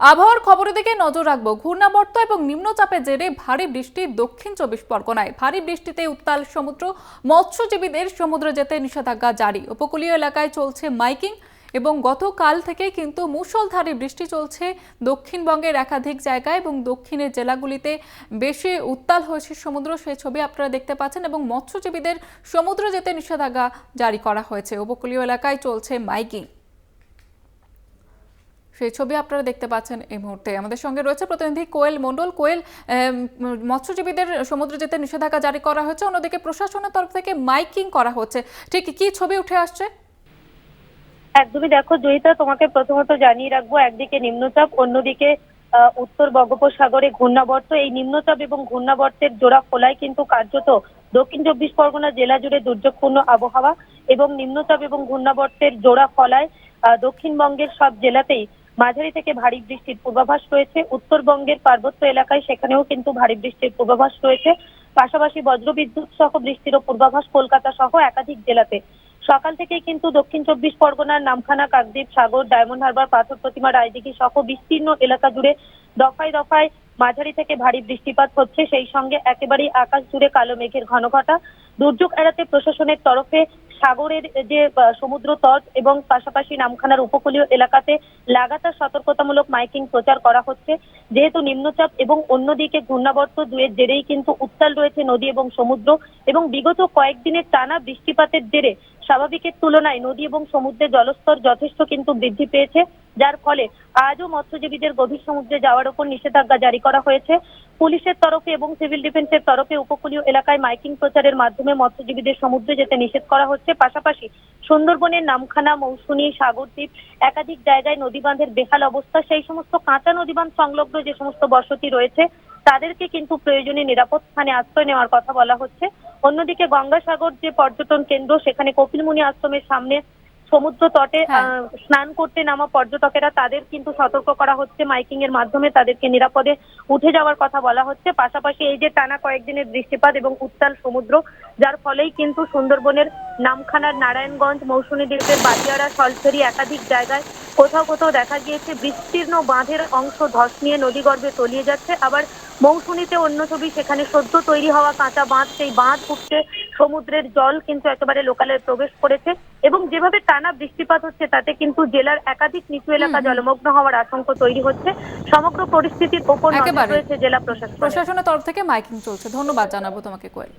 আবহাওয়ার খবরের দিকে নজর রাখব। ঘূর্ণাবর্ত এবং নিম্নচাপের জেরে ভারী বৃষ্টি দক্ষিণ চব্বিশ পরগনায়। ভারী বৃষ্টিতে উত্তাল সমুদ্র। মৎস্যজীবীদের সমুদ্রে যেতে নিষেধাজ্ঞা জারি। উপকূলীয় এলাকায় চলছে মাইকিং এবং গতকাল থেকে কিন্তু মুষলধারে বৃষ্টি চলছে দক্ষিণবঙ্গের একাধিক জায়গায় এবং দক্ষিণের জেলাগুলিতে বেশি উত্তাল হয়েছে সমুদ্র। সেই ছবি আপনারা দেখতে পাচ্ছেন এবং মৎস্যজীবীদের সমুদ্রে যেতে নিষেধাজ্ঞা জারি করা হয়েছে। উপকূলীয় এলাকায় চলছে মাইকিং। সেই ছবি আপনারা দেখতে পাচ্ছেন এই মুহূর্তে। আমাদের সঙ্গে রয়েছে প্রতিনিধি কোয়েল মণ্ডল। কোয়েল মৎস্যজীবীদের সমুদ্রে যেতে নিষেধাজ্ঞা জারি করা হয়েছে অন্যদিকে প্রশাসনের তরফ থেকে মাইকিং করা হচ্ছে। ঠিক কি ছবি উঠে আসছে? একদমই দেখো জয়িতা তোমাকে প্রথমত জানিয়ে রাখব একদিকে নিম্নচাপ অন্যদিকে উত্তর বঙ্গোপসাগরে ঘূর্ণাবর্ত। এই নিম্নচাপ এবং ঘূর্ণাবর্তের জোড়া খোলায় কিন্তু কার্যত দক্ষিণ চব্বিশ পরগনা জেলা জুড়ে দুর্যোগপূর্ণ আবহাওয়া এবং নিম্নচাপ এবং ঘূর্ণাবর্তের জোড়া আহ, দক্ষিণবঙ্গের সব জেলাতেই মাঝারি থেকে ভারী বৃষ্টির পূর্বাভাস রয়েছে। উত্তরবঙ্গের পার্বত্য এলাকায় সেখানেও কিন্তু ভারী বৃষ্টির পূর্বাভাস রয়েছে। পাশাপাশি বজ্রবিদ্যুৎ সহ বৃষ্টিরও পূর্বাভাস কলকাতা সহ একাধিক জেলাতে। সকাল থেকেই কিন্তু দক্ষিণ চব্বিশ পরগনার নামখানা, কাকদ্বীপ, সাগর, ডায়মন্ড হারবার, পাথর প্রতিমা, রায়দিঘি সহ বিস্তীর্ণ এলাকা জুড়ে দফায় দফায় মাঝারি থেকে ভারী বৃষ্টিপাত হচ্ছে। সেই সঙ্গে একেবারেই আকাশ জুড়ে কালো মেঘের ঘনঘটা। দুর্যোগ এড়াতে প্রশাসনের তরফে সাগরের যে সমুদ্র তট এবং পাশাপাশি নামখানার উপকূলীয় এলাকাতে লাগাতার সতর্কতামূলক মাইকিং প্রচার করা হচ্ছে। যেহেতু নিম্নচাপ এবং অন্যদিকে ঘূর্ণাবর্ত দুয়ের জেরেই কিন্তু উত্তাল রয়েছে নদী এবং সমুদ্র এবং বিগত কয়েকদিনের টানা বৃষ্টিপাতের জেরে স্বাভাবিকের তুলনায় নদী এবং সমুদ্রের জলস্তর যথেষ্ট কিন্তু বৃদ্ধি পেয়েছে। যার ফলে আজও মৎস্যজীবীদের গভীর সমুদ্রে যাওয়ার উপর নিষেধাজ্ঞা জারি করা হয়েছে। পুলিশের তরফে এবং সিভিল ডিফেন্সের তরফে উপকূলীয় এলাকায় মাইকিং প্রচারের মাধ্যমে মৎস্যজীবীদের সমুদ্রে যেতে নিষেধ করা হচ্ছে। পাশাপাশি সুন্দরবনের নামখানা মৌসুমী সাগরদ্বীপ একাধিক জায়গায় নদীবাঁধের বেহাল অবস্থা, সেই সমস্ত কাঁচা নদীবাঁধ সংলগ্ন যে সমস্ত বসতি রয়েছে, তাদেরকে কিন্তু প্রয়োজনে নিরাপদ স্থানে আশ্রয় নেওয়ার কথা বলা হচ্ছে। অন্যদিকে গঙ্গাসাগর যে পর্যটন কেন্দ্র, সেখানে কপিলমুনি আশ্রমের সামনে সমুদ্র তটে হ্যাঁ। স্নান করতে নামা পর্যটকেরা তাদের কিন্তু সতর্ক করা হচ্ছে মাইকিং এর মাধ্যমে তাদেরকে নিরাপদে উঠে যাওয়ার কথা বলা হচ্ছে পাশাপাশি এই যে টানা কয়েকদিনের বৃষ্টিপাত এবং উত্তাল সমুদ্র যার ফলেই কিন্তু সুন্দরবনের নামখানার নারায়ণগঞ্জ মৌসুমী দ্বীপের বাটিয়াড়া সলফেরি একাধিক জায়গায় কোথাও কোথাও দেখা গিয়েছে বিস্তীর্ণ বাঁধের অংশ ধস নিয়ে নদীগর্ভে তলিয়ে যাচ্ছে আবার মৌসুমীতে অন্য ছবি সেখানে সদ্য তৈরি হওয়া কাঁচা বাঁধ সেই বাঁধ উঠছে সমুদ্রের জল কিন্তু একেবারে লোকালে প্রবেশ করেছে এবং যেভাবে টানা বৃষ্টিপাত হচ্ছে তাতে কিন্তু জেলার একাধিক নিচু এলাকা জলমগ্ন হওয়ার আশঙ্কা তৈরি হচ্ছে। সমগ্র পরিস্থিতির ওপর নজর রয়েছে জেলা প্রশাসন প্রশাসনের তরফ থেকে মাইকিং চলছে। ধন্যবাদ জানাব তোমাকে কোয়েল।